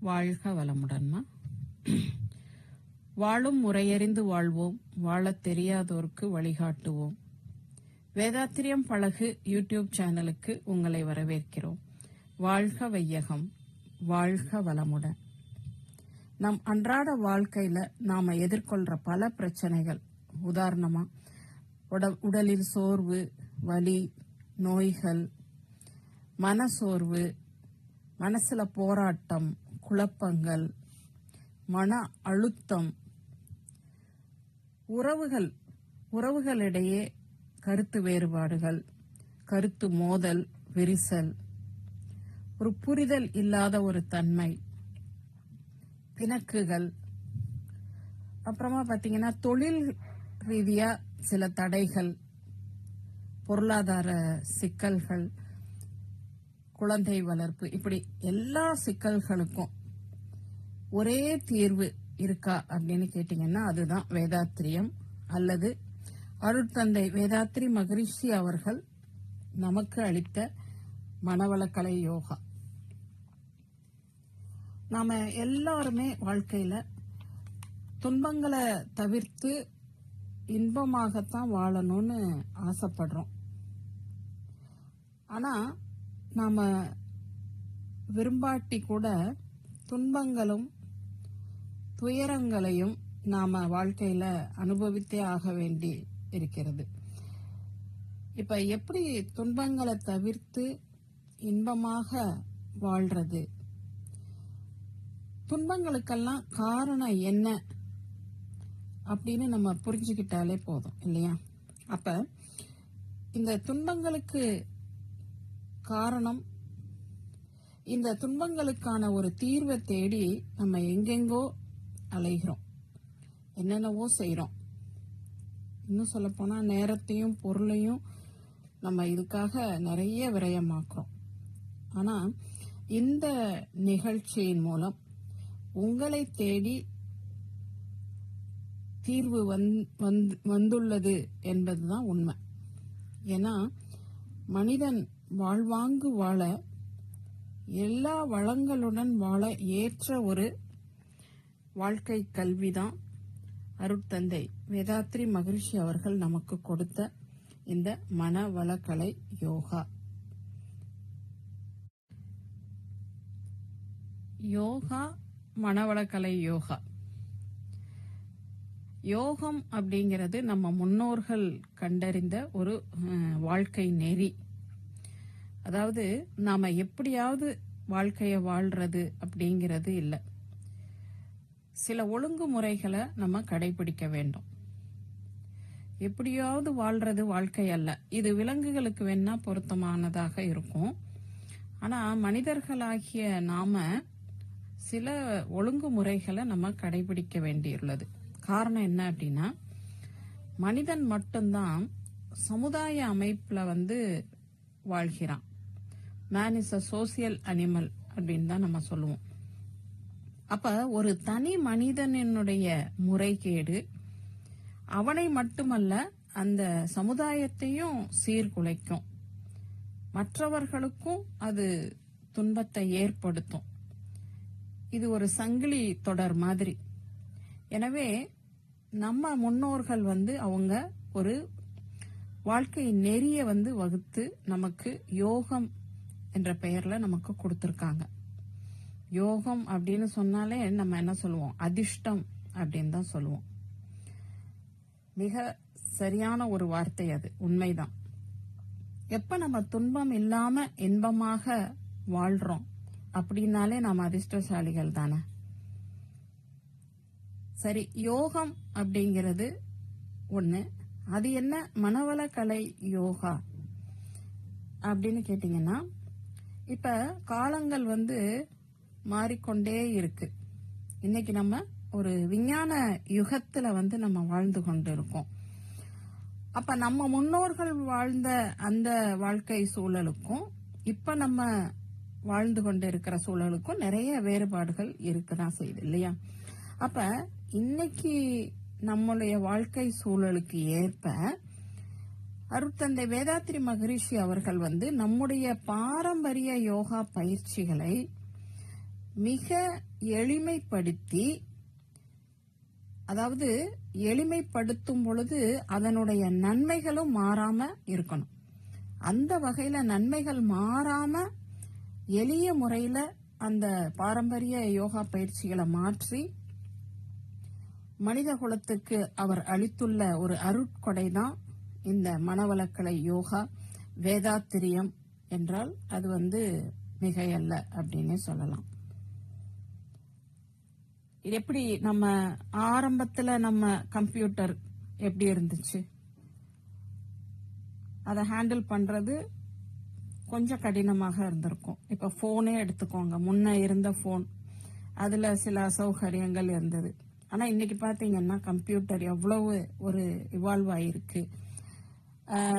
வாழ்க வளமுடன்மா. வாழும் முறையறிந்து வாழ்வோம் வாழத் தெரியாதோருக்கு வழிகாட்டுவோம். வேதாத்திரியம் பழகு யூடியூப் சேனலுக்கு உங்களை வரவேற்கிறோம். வாழ்க வையகம் வாழ்க வளமுடன். நம் அன்றாட வாழ்க்கையில நாம எதிர்கொள்ற பல பிரச்சனைகள். உதாரணமா உட- உடலில் சோர்வு வலி நோய்கள் மனசோர்வு மனசுல போராட்டம் குழப்பங்கள் மன அழுத்தம் உறவுகள் உறவுகளிடையே கருத்து வேறுபாடுகள் கருத்து மோதல் விரிசல் ஒரு புரிதல் இல்லாத ஒரு தன்மை பிணக்குகள். அப்புறமா பார்த்தீங்கன்னா தொழில் ரீதியா சில தடைகள் பொருளாதார சிக்கல்கள் குழந்தை வளர்ப்பு இப்படி எல்லா சிக்கல்களுக்கும் ஒரே தீர்வு இருக்கா அப்படின்னு கேட்டீங்கன்னா அதுதான் வேதாத்திரியம். அல்லது அருட்தந்தை வேதாத்ரி மகரிஷி அவர்கள் நமக்கு அளித்த மனவளக்கலை யோகா. நாம எல்லாருமே வாழ்க்கையில துன்பங்களை தவிர்த்து இன்பமாகத்தான் வாழணும்னு ஆசைப்படுறோம். ஆனா நாம விரும்பாட்டி கூட துன்பங்களும் துயரங்களையும் நாம வாழ்க்கையில அனுபவித்தே ஆக வேண்டி இருக்கிறது. இப்ப எப்படி துன்பங்களை தவிர்த்து இன்பமாக வாழ்றது? துன்பங்களுக்கெல்லாம் காரணம் என்ன? அப்படின்னு நம்ம புரிஞ்சுக்கிட்டாலே போதும் இல்லையா? அப்ப இந்த துன்பங்களுக்கு காரணம் இந்த துன்பங்களுக்கான ஒரு தீர்வை தேடி நம்ம எங்கெங்கோ அலைகிறோம். என்னென்னவோ செய்கிறோம் இன்னும் சொல்லப்போனால் நேரத்தையும் பொருளையும் நம்ம இதுக்காக நிறைய விரயமாக்குறோம். ஆனால் இந்த நிகழ்ச்சியின் மூலம் உங்களை தேடி தீர்வு வந்- வந் வந்துள்ளது என்பதுதான் உண்மை. ஏன்னா மனிதன் வாழ்வாங்கு வாழ எல்லா வளங்களுடன் வாழ ஏற்ற ஒரு வாழ்க்கை கல்விதான் அருட்தந்தை. வேதாத்ரி மகிழ்ச்சி அவர்கள் நமக்கு கொடுத்த இந்த மனவளக்கலை யோகா. யோகா மனவளக்கலை யோகா. யோகம் அப்படிங்கிறது நம்ம முன்னோர்கள் கண்டறிந்த ஒரு வாழ்க்கை நெறி. அதாவது நாம எப்படியாவது வாழ்க்கையை வாழ்றது அப்படிங்கிறது இல்லை. சில ஒழுங்குமுறைகளை நம்ம கடைபிடிக்க வேண்டும். எப்படியாவது வாழ்றது வாழ்க்கை அல்ல. இது விலங்குகளுக்கு வேணா பொருத்தமானதாக இருக்கும். ஆனா மனிதர்களாகிய நாம சில ஒழுங்குமுறைகளை நம்ம கடைபிடிக்க வேண்டியுள்ளது. காரணம் என்ன அப்படின்னா மனிதன் மட்டும்தான் சமுதாய அமைப்புல வந்து வாழ்கிறான். Man is a social animal அப்படின்னு தான் நம்ம சொல்லுவோம். அப்ப ஒரு தனி மனிதனினுடைய முறைகேடு அவனை மட்டுமல்ல அந்த சமுதாயத்தையும் சீர்குலைக்கும். மற்றவர்களுக்கும் அது துன்பத்தை ஏற்படுத்தும். இது ஒரு சங்கிலி தொடர் மாதிரி. எனவே நம்ம முன்னோர்கள் வந்து அவங்க ஒரு வாழ்க்கை நெறிய வந்து வகுத்து நமக்கு யோகம் என்ற பெயர்ல நமக்கு கொடுத்திருக்காங்க. யோகம் அப்படின்னு சொன்னாலே நம்ம என்ன சொல்லுவோம்? அதிர்ஷ்டம் அப்படின்னு தான் சொல்லுவோம். மிக சரியான ஒரு வார்த்தை அது. உண்மைதான். எப்ப நம்ம துன்பம் இல்லாம இன்பமாக வாழ்றோம்? அப்படின்னாலே நாம் அதிர்ஷ்டசாலிகள் தானே. சரி யோகம் அப்படிங்கிறது ஒண்ணு. அது என்ன? மனவள கலை யோகா அப்படின்னு கேட்டீங்கன்னா இப்ப காலங்கள் வந்து மாறிக்கொண்டே இருக்கு. இன்னைக்கு நம்ம ஒரு விஞ்ஞான யுகத்துல வந்து நம்ம வாழ்ந்து கொண்டு இருக்கோம் அப்ப நம்ம முன்னோர்கள் வாழ்ந்த அந்த வாழ்க்கை சூழலுக்கும் இப்ப நம்ம வாழ்ந்து கொண்டு இருக்கிற சூழலுக்கும் நிறைய வேறுபாடுகள் இருக்குதான் செய்யுது இல்லையா? அப்ப இன்னைக்கு நம்மளுடைய வாழ்க்கை சூழலுக்கு ஏற்ப அருட்தந்தை வேதாத்ரி மகரிஷி அவர்கள் வந்து நம்முடைய பாரம்பரிய யோகா பயிற்சிகளை மிக எளிமைப்படுத்தி அதாவது எளிமைப்படுத்தும் பொழுது அதனுடைய நன்மைகளும் மாறாம இருக்கணும். அந்த வகையில நன்மைகள் மாறாம எளிய முறையில அந்த பாரம்பரிய யோகா பயிற்சிகளை மாற்றி மனித குலத்துக்கு அவர் அளித்துள்ள ஒரு அருட்கொடை தான் இந்த மனவளக்கலை யோகா வேதாத்திரியம் என்றால் அது வந்து மிகையல்ல அப்படின்னே சொல்லலாம். இது எப்படி நம்ம ஆரம்பத்துல நம்ம கம்ப்யூட்டர் எப்படி இருந்துச்சு? அதை ஹேண்டில் பண்றது கொஞ்சம் கடினமாக இருந்திருக்கும். இப்ப போனே எடுத்துக்கோங்க. முன்ன இருந்த போன் அதுல சில அசௌகரியங்கள் இருந்தது. ஆனா இன்னைக்கு பாத்தீங்கன்னா கம்ப்யூட்டர் எவ்வளவு ஒரு இவால்வ் ஆயிருக்கு.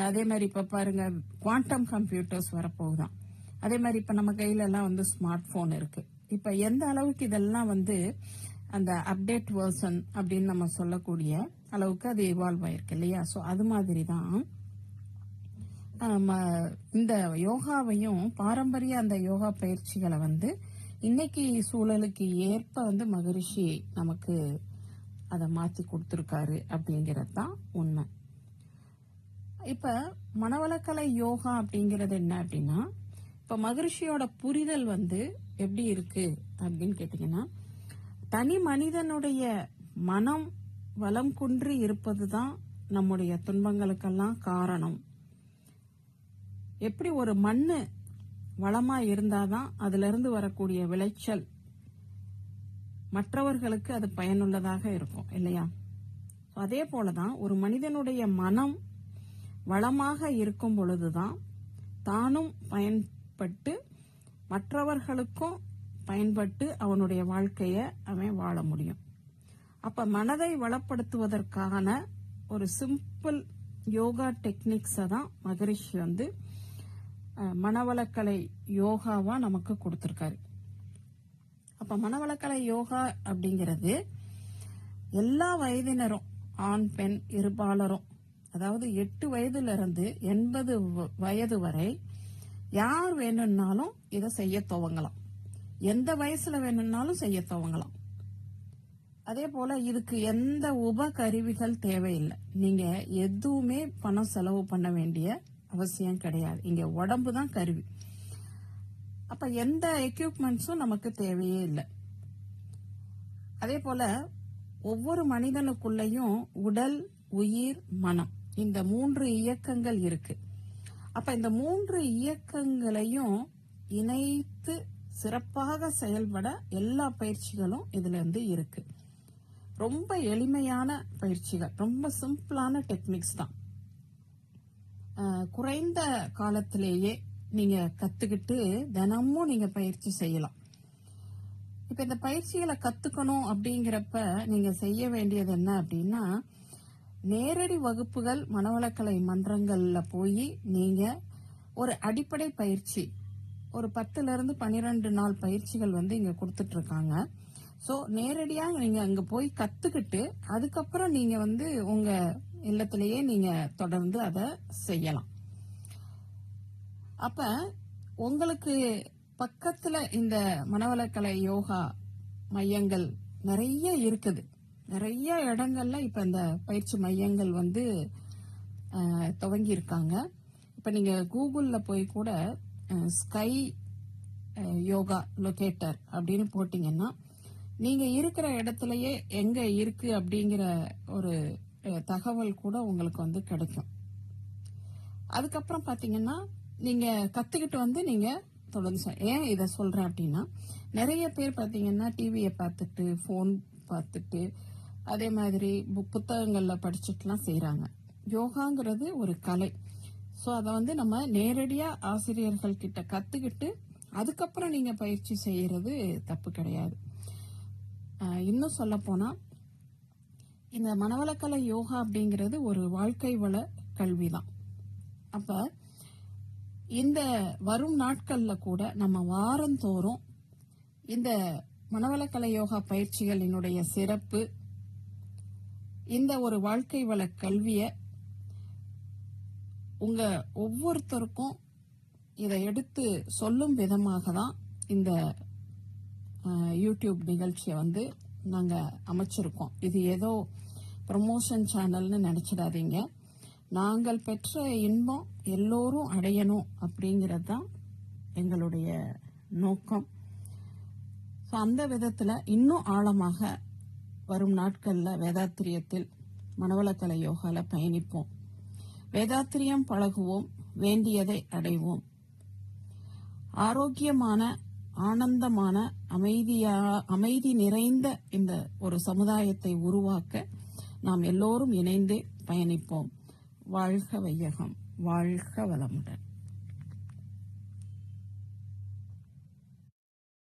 அதே மாதிரி இப்ப பாருங்க குவாண்டம் கம்ப்யூட்டர்ஸ் வரப்போகுதான். அதே மாதிரி இப்ப நம்ம கையில எல்லாம் வந்து ஸ்மார்ட் போன் இருக்கு. இப்ப எந்த அளவுக்கு இதெல்லாம் வந்து அந்த அப்டேட் வெர்சன் அப்படின்னு நம்ம சொல்லக்கூடிய அளவுக்கு அது இவால்வ் ஆயிருக்கு இல்லையா? ஸோ அது மாதிரி தான் இந்த யோகாவையும் பாரம்பரிய அந்த யோகா பயிற்சிகளை வந்து இன்னைக்கு சூழலுக்கு ஏற்ப வந்து மகரிஷி நமக்கு அதை மாற்றி கொடுத்துருக்காரு அப்படிங்கிறது தான் உண்மை. இப்போ மனவளக்கலை யோகா அப்படிங்கிறது என்ன அப்படின்னா இப்போ மகரிஷியோட புரிதல் வந்து எப்படி இருக்கு அப்படின்னு கேட்டிங்கன்னா தனி மனிதனுடைய மனம் வளம் குன்றி இருப்பதுதான் நம்முடைய துன்பங்களுக்கெல்லாம் காரணம். எப்படி ஒரு மண்ணு வளமா இருந்தாதான் அதுல இருந்து வரக்கூடிய விளைச்சல் மற்றவர்களுக்கு அது பயனுள்ளதாக இருக்கும் இல்லையா? அதே போலதான் ஒரு மனிதனுடைய மனம் வளமாக இருக்கும் பொழுதுதான் தானும் பயன்பட்டு மற்றவர்களுக்கும் பயன்பட்டு அவனுடைய வாழ்க்கைய அவன் வாழ முடியும். அப்ப மனதை வளப்படுத்துவதற்கான ஒரு சிம்பிள் யோகா டெக்னிக்ஸை தான் மகரிஷி வந்து மனவளக்கலை யோகாவா நமக்கு கொடுத்துருக்காரு. அப்ப மனவளக்கலை யோகா அப்படிங்கிறது எல்லா வயதினரும் ஆண் பெண் இருபாலரும் அதாவது எட்டு வயதுல இருந்து எண்பது வ- வயது வரை யார் வேணும்னாலும் இதை செய்ய துவங்கலாம். எந்த வயசுல வேணும்னாலும் செய்ய துவங்கலாம். அதே போல இதுக்கு எந்த உபகருவிகள் தேவையில்லை. நீங்க எதுவுமே பணம் செலவு பண்ண வேண்டிய அவசியம் கிடையாது. இங்க உடம்பு தான் கருவி. அப்ப எந்த எக்யூப்மெண்ட்ஸும் நமக்கு தேவையே இல்லை. அதே போல ஒவ்வொரு மனிதனுக்குள்ளேயும் உடல் உயிர் மனம் இந்த மூன்று இயக்கங்கள் இருக்கு. அப்ப இந்த மூன்று இயக்கங்களையும் இணைத்து சிறப்பாக செயல்பட எல்லா பயிற்சிகளும் இதுல இருந்து இருக்கு. ரொம்ப எளிமையான பயிற்சிகள் ரொம்ப சிம்பிளான டெக்னிக்ஸ் தான். குறைந்த காலத்திலேயே நீங்க கத்துக்கிட்டு தினமும் நீங்க பயிற்சி செய்யலாம். இப்ப இந்த பயிற்சிகளை கத்துக்கணும் அப்படிங்கிறப்ப நீங்க செய்ய வேண்டியது என்ன அப்படின்னா நேரடி வகுப்புகள் மனவளக்கலை மன்றங்கள்ல போய் நீங்க ஒரு அடிப்படை பயிற்சி ஒரு பத்துல இருந்து பன்னிரெண்டு நாள் பயிற்சிகள் வந்து இங்க கொடுத்துட்டு இருக்காங்க சோ நேரடியா நீங்க அங்க போய் கத்துக்கிட்டு அதுக்கப்புறம் நீங்க வந்து உங்க இல்லத்திலேயே நீங்க தொடர்ந்து அதை செய்யலாம். அப்ப உங்களுக்கு பக்கத்துல இந்த மனவளக்கலை யோகா மையங்கள் நிறைய இருக்குது. நிறைய இடங்கள்ல இப்ப இந்த பயிற்சி மையங்கள் வந்து அஹ், துவங்கி இருக்காங்க இப்ப நீங்க கூகுள்ல போய் கூட ஸ்கை யோகா லொகேட்டர் அப்படின்னு போட்டிங்கன்னா நீங்கள் இருக்கிற இடத்துலையே எங்கே இருக்குது அப்படிங்கிற ஒரு தகவல் கூட உங்களுக்கு வந்து கிடைக்கும். அதுக்கப்புறம் பார்த்தீங்கன்னா நீங்கள் கற்றுக்கிட்டு வந்து நீங்கள் தொடர்ந்து ஏன் இதை சொல்கிறேன் அப்படின்னா நிறைய பேர் பார்த்தீங்கன்னா டிவியை பார்த்துட்டு ஃபோன் பார்த்துட்டு அதே மாதிரி புக் புத்தகங்களில் படிச்சுட்டுலாம் செய்கிறாங்க யோகாங்கிறது ஒரு கலை. ஸோ அதை வந்து நம்ம நேரடியாக ஆசிரியர்கள் கிட்ட கற்றுக்கிட்டு அதுக்கப்புறம் நீங்கள் பயிற்சி செய்கிறது தப்பு கிடையாது. இன்னும் சொல்ல போனால் இந்த மனவளக்கலை யோகா அப்படிங்கிறது ஒரு வாழ்க்கை வள கல்வி தான் அப்போ இந்த வரும் நாட்களில் கூட நம்ம வாரந்தோறும் இந்த மனவளக்கலை யோகா பயிற்சிகளினுடைய சிறப்பு இந்த ஒரு வாழ்க்கை வள கல்வியை உங்க ஒவ்வொருத்தருக்கும் இதை எடுத்து சொல்லும் விதமாக தான் இந்த யூடியூப் நிகழ்ச்சியை வந்து நாங்கள் அமைச்சிருக்கோம். இது ஏதோ ப்ரமோஷன் சேனல்னு நினச்சிடாதீங்க. நாங்கள் பெற்ற இன்பம் எல்லோரும் அடையணும் அப்படிங்கிறது தான் எங்களுடைய நோக்கம். ஸோ அந்த விதத்தில் இன்னும் ஆழமாக வரும் நாட்களில் வேதாத்திரியத்தில் மனவளக்கலை யோகாவில் பயணிப்போம். வேதாத்திரியம் பழகுவோம் வேண்டியதை அடைவோம். ஆரோக்கியமான ஆனந்தமான அமைதியா அமைதி நிறைந்த இந்த ஒரு சமுதாயத்தை உருவாக்க நாம் எல்லோரும் இணைந்தே பயணிப்போம். வாழ்க வையகம் வாழ்க வளமுடன்.